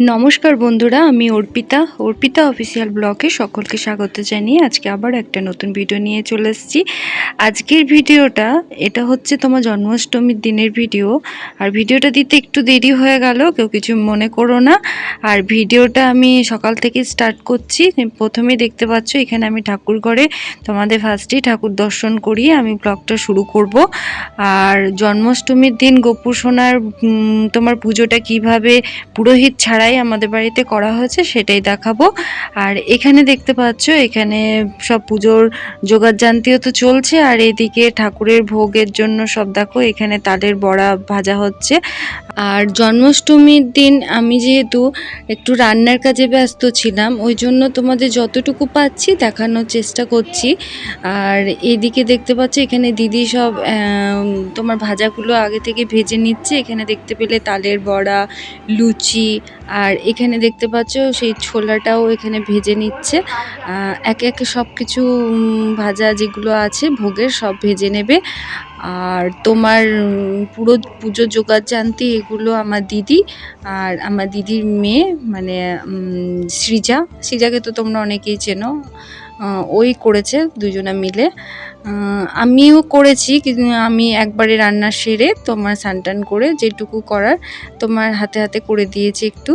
নমস্কার বন্ধুরা, আমি অর্পিতা। অর্পিতা অফিসিয়াল ব্লগে সকলকে স্বাগত জানিয়ে আজকে আবার একটা নতুন ভিডিও নিয়ে চলে এসেছি। আজকের ভিডিওটা এটা হচ্ছে তোমার জন্মাষ্টমীর দিনের ভিডিও আর ভিডিওটা দিতে একটু দেরি হয়ে গেল, কেউ কিছু মনে করো না। আর ভিডিওটা আমি সকাল থেকে স্টার্ট করছি। প্রথমেই দেখতে পাচ্ছ, এখানে আমি ঠাকুর ঘরে তোমাদের ফার্স্টেই ঠাকুর দর্শন করিয়ে আমি ব্লগটা শুরু করব। আর জন্মাষ্টমীর দিন গোপুর সোনার তোমার পুজোটা কীভাবে পুরোহিত ছাড়াই আমাদের বাড়িতে করা হয়েছে, সেটাই দেখাবো। আর এখানে দেখতে পাচ্ছ, এখানে সব পুজোর যোগাযান্তিও তো চলছে, আর এদিকে ঠাকুরের ভোগের জন্য সব দেখো, এখানে তালের বড়া ভাজা হচ্ছে। আর জন্মাষ্টমীর দিন আমি যেহেতু একটু রান্নার কাজে ব্যস্ত ছিলাম, ওই জন্য তোমাদের যতটুকু পাচ্ছি দেখানোর চেষ্টা করছি। আর এদিকে দেখতে পাচ্ছ, এখানে দিদি সব তোমার ভাজাগুলো আগে থেকে ভেজে নিচ্ছে, এখানে দেখতে পেলে তালের বড়া, লুচি আর এখানে দেখতে পাচ্ছ সেই ছোলাটাও এখানে ভেজে নিচ্ছে। একে একে সব কিছু ভাজা যেগুলো আছে, ভোগের সব ভেজে নেবে। আর তোমার পুরো পুজো জোগাড় জানতে এগুলো আমার দিদি আর আমার দিদির মেয়ে মানে সৃজা। সৃজাকে তো তোমরা অনেকেই চেনো। ওই করেছে দুজনে মিলে। আমিও করেছি আমি একবারে রান্না সেরে তোমার স্নান করে যেটুকু করার তোমার হাতে হাতে করে দিয়েছি একটু।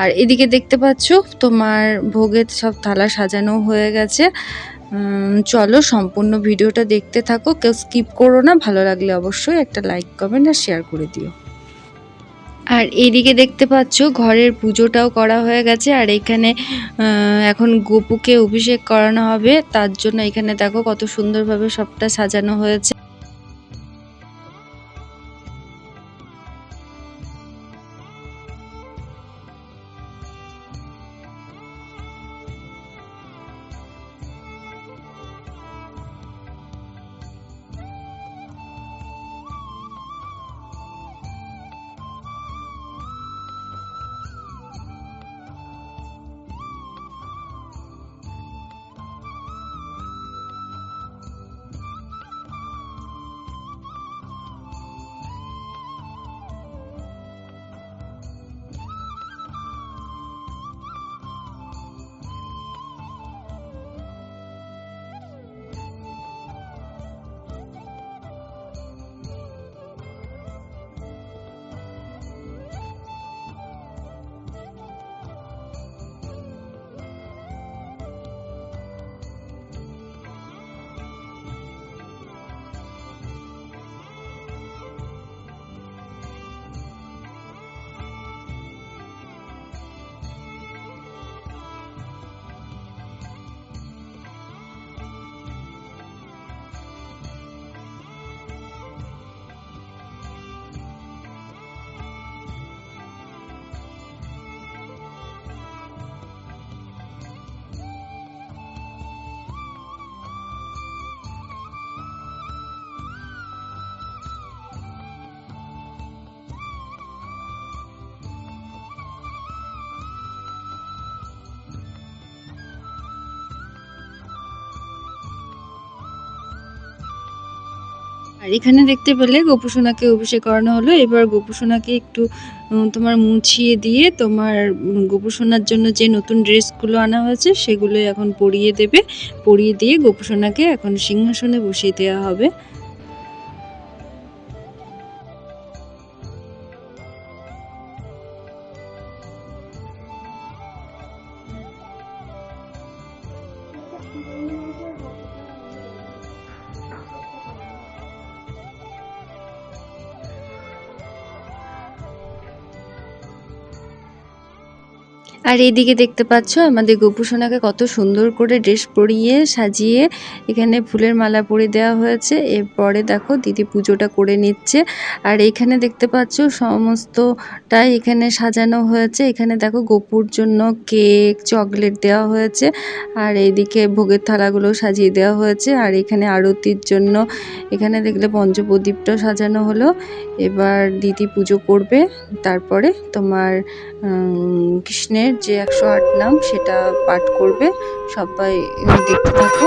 আর এদিকে দেখতে পাচ্ছ, তোমার ভোগের সব থালা সাজানো হয়ে গেছে। চলো সম্পূর্ণ ভিডিওটা দেখতে থাকো। কেউ স্কিপ করো না, ভালো লাগলে অবশ্যই একটা লাইক কমেন্ট আর শেয়ার করে দিও। আর এদিকে দেখতে পাচ্ছ ঘরের পুজোটাও করা হয়ে গেছে, আর এখানে এখন গোপুকে অভিষেক করানো হবে, তার জন্য এখানে দেখো কত সুন্দরভাবে সবটা সাজানো হয়েছে। আর এখানে দেখতে পেলে গোপুসোনাকে অভিষেক করানো হলো। এবার গোপুসোনাকে একটু তোমার মুছিয়ে দিয়ে তোমার গোপুসোনার জন্য যে নতুন ড্রেসগুলো আনা হয়েছে সেগুলো এখন পরিয়ে দেবে। পরিয়ে দিয়ে গোপুসোনাকে এখন সিংহাসনে বসিয়ে দেওয়া হবে। আর এইদিকে দেখতে পাচ্ছ আমাদের গোপুসোনাকে কত সুন্দর করে ড্রেস পরিয়ে সাজিয়ে এখানে ফুলের মালা পরিয়ে দেওয়া হয়েছে। এরপরে দেখো দিদি পুজোটা করে নিচ্ছে। আর এখানে দেখতে পাচ্ছ সমস্তটাই এখানে সাজানো হয়েছে। এখানে দেখো গোপুর জন্য কেক, চকলেট দেওয়া হয়েছে। আর এইদিকে ভোগের থালাগুলো সাজিয়ে দেওয়া হয়েছে। আর এখানে আরতির জন্য এখানে দেখলে পঞ্চপ্রদীপটাও সাজানো হলো। এবার দিদি পুজো করবে। তারপরে তোমার কৃষ্ণের যে একশো আট নাম সেটা পাঠ করবে। সবাই দেখতে থাকো।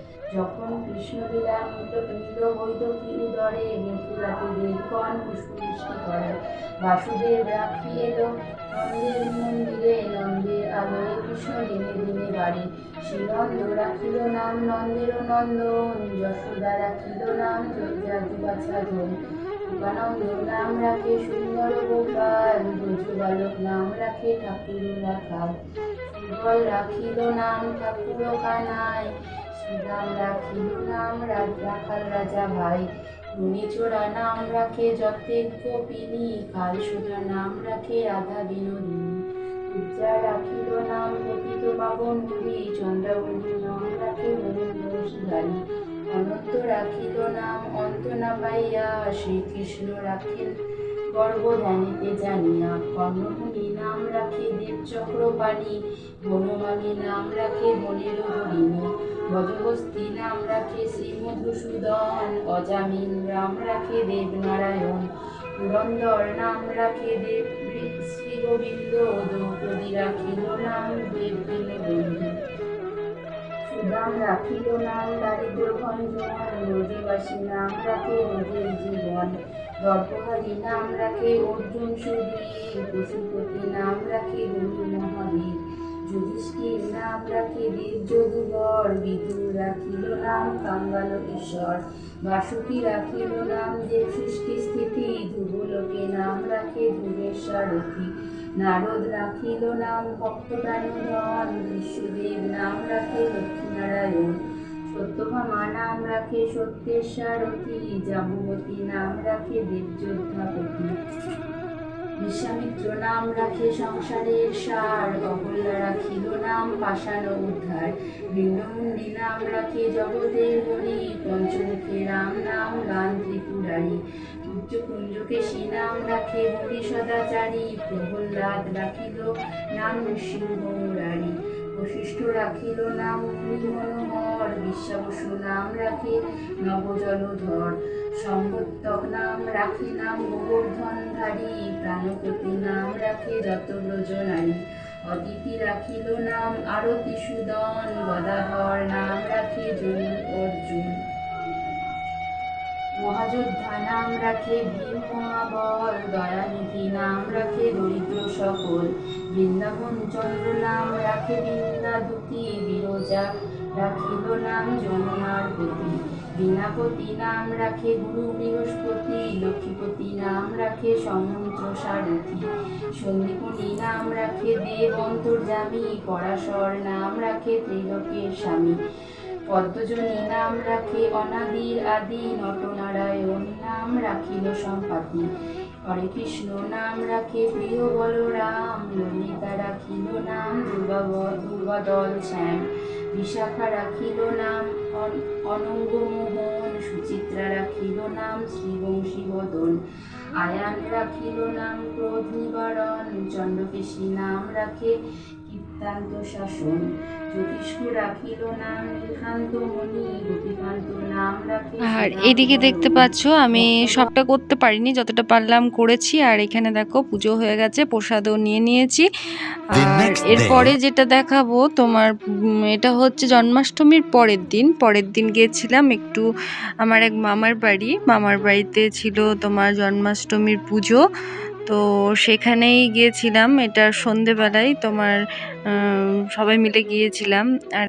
যখন কৃষ্ণ লীলা নীল নীল বৈদকী উদরে মথুরাতে দেবগণ পুষ্পবৃষ্টি করে। বাসুদেব রাখি এলো, নন্দের মন্দিরে নন্দের আলোয় কৃষ্ণ দিনে দিনে বাড়ি। শ্রীনন্দ রাখিল নাম নন্দের নন্দন, যশোদা রাখিল নাম জাতি বাছা ধন নাম রাখে সুন্দর গোপাল ব্রজ বালক নাম রাখে ঠাকুর রাখাল। সুবল রাখিল নাম ঠাকুর কানাই। শ্রীরাম রাখিল নাম রাখাল রাজা ভাই চোরা নাম রাখে যতেক গোপিনী কাল সোজা নাম রাখে রাধা বিনোদিনী পূজা রাখিল নাম পতিত পাবন পুরী চন্দ্রাবলী নাম রাখে মহেন্দ্র সুধারী অনন্ত রাখিল নাম অন্ত না পাইয়া শ্রীকৃষ্ণ রাখিল গর্ভধানীতে জানিয়া কর্ণমুনি নাম রাখে দেবচক্র বাণী বনমালী নাম রাখে বনের হরিণী ভজবস্তি নাম রাখে শ্রী মধুসূদন অজামিন রাম রাখে দেবনারায়ণ, পুরন্দর নাম রাখে দেব শ্রী গোবিন্দ, দ্রৌপদী রাখিল নাম দেব বন্ধু সুদাম রাখিল নাম দারিদ্র ভঞ্জন রোজবাসী নাম রাখে রোজের জীবন? দর্পহারী নাম রাখে অর্জুন সুদীপ পশুপতি নাম রাখে গুরু মহাবীর যুধিষ্ঠির নাম রাখে দেব যদুবর বিদুর রাখিল নাম কাঙ্গাল ঈশ্বর বাসুকি রাখিল নাম দেব সৃষ্টি স্থিতি ধ্রুবলোকে নাম রাখে ধ্রুবের সারথী নারদ রাখিল নাম ভক্তদানুধন বিশ্বদেব নাম রাখে লক্ষ্মীনারায়ণ সত্যভামা নাম রাখে সত্যের সারথী জাম্বতী নাম রাখে দেবযোদ্ধাপতি বিশ্বামিত্র নাম রাখে সংসারের সার অহল্যা রাখিল নাম পাষাণ উদ্ধার। বৃন্দমুন্ডি নাম রাখে জগতের হরি পঞ্চমুখে রাম নাম, গান ত্রিপুরারি। কুঞ্জকেশী নাম রাখে হরি সদাচারী, প্রহ্লাদ রাখিল নাম নৃসিংহ মুরারি। বশিষ্ঠ রাখিল নাম মুনি মনোহর, বিশ্বাবসু নাম রাখে নবজলধর। সম্বত্তক নাম রাখে নাম গোবর্ধনধারী প্রাণপতি নাম রাখে যত ব্রজনারী অদিতি রাখিল নাম আরতি সুদন গদাধর নাম রাখে জমি অর্জুন। মহাযোদ্ধা নাম রাখে ভীম মহাবল দয়ানিধি নাম রাখে দরিদ্র সকল। বৃন্দাবন চন্দ্র নাম রাখে বৃন্দাদুতি, বিরজা রাখিল নাম যমুনার পতি বীণাপতি নাম রাখে গুরু বৃহস্পতি লক্ষ্মীপতি নাম রাখে সমন্ত্র সারথি। সন্দীপনি নাম রাখে দেব অন্তর্যামী, পরাশর নাম রাখে ত্রিলোকের স্বামী। পদ্মজনী নাম রাখে, অনাদির আদি, নটনারায়ণ নাম রাখিল সম্পাতি হরে কৃষ্ণ নাম রাখে, প্রিয় বলরাম, ললিতা রাখিল নাম, দুর্গা দুর্গাদল শ্যাম। বিশাখা রাখিল নাম, অন- অনঙ্গমোহন সুচিত্রা রাখিল নাম, শ্রীবংশী বদন। আয়ান রাখিল নাম, ক্রোধ নিবারণ, চন্দ্রকেশী নাম রাখে, কীর্তান্ত শাসন। আর এদিকে দেখতে। পাচ্ছ আমি সবটা করতে পারিনি যতটা পারলাম করেছি। আর এখানে দেখো পুজো হয়ে গেছে প্রসাদও নিয়ে নিয়েছি। আর এরপরে যেটা দেখাবো তোমার এটা হচ্ছে জন্মাষ্টমীর পরের দিন। পরের দিন গিয়েছিলাম একটু আমার এক মামার বাড়ি। মামার বাড়িতে ছিল তোমার জন্মাষ্টমীর পুজো। তো সেখানেই গিয়েছিলাম। এটা সন্ধেবেলায় তোমার সবাই মিলে গিয়েছিলাম। আর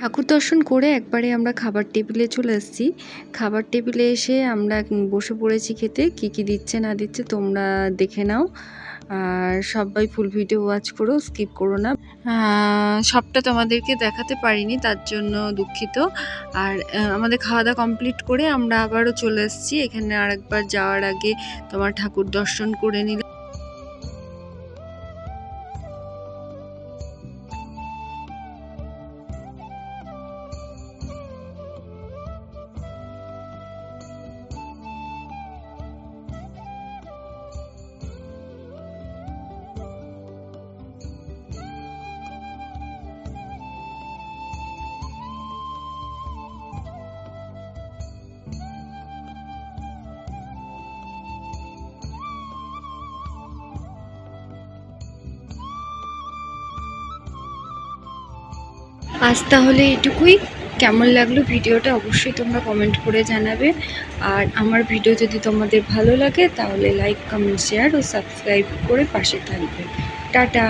ঠাকুর দর্শন করে একবারে আমরা খাবার টেবিলে চলে এসেছি। খাবার টেবিলে এসে আমরা বসে পড়েছি খেতে, কি কি দিচ্ছে না দিচ্ছে তোমরা দেখে নাও। আর সবাই ফুল ভিডিও ওয়াচ করো স্কিপ করো না। সবটা তোমাদেরকে দেখাতে পারিনি, তার জন্য দুঃখিত। আর আমাদের খাওয়া দাওয়া কমপ্লিট করে আমরা আবারও চলে এসেছি। এখানে আরেকবার যাওয়ার আগে তোমার ঠাকুর দর্শন করে নিলাম। আজ তাহলে এটুকুই। কেমন লাগল ভিডিওটা অবশ্যই তোমরা কমেন্ট করে জানাবে। আর আমার ভিডিও যদি তোমাদের ভালো লাগে তাহলে লাইক কমেন্ট শেয়ার ও সাবস্ক্রাইব করে পাশে থাকবে। টাটা!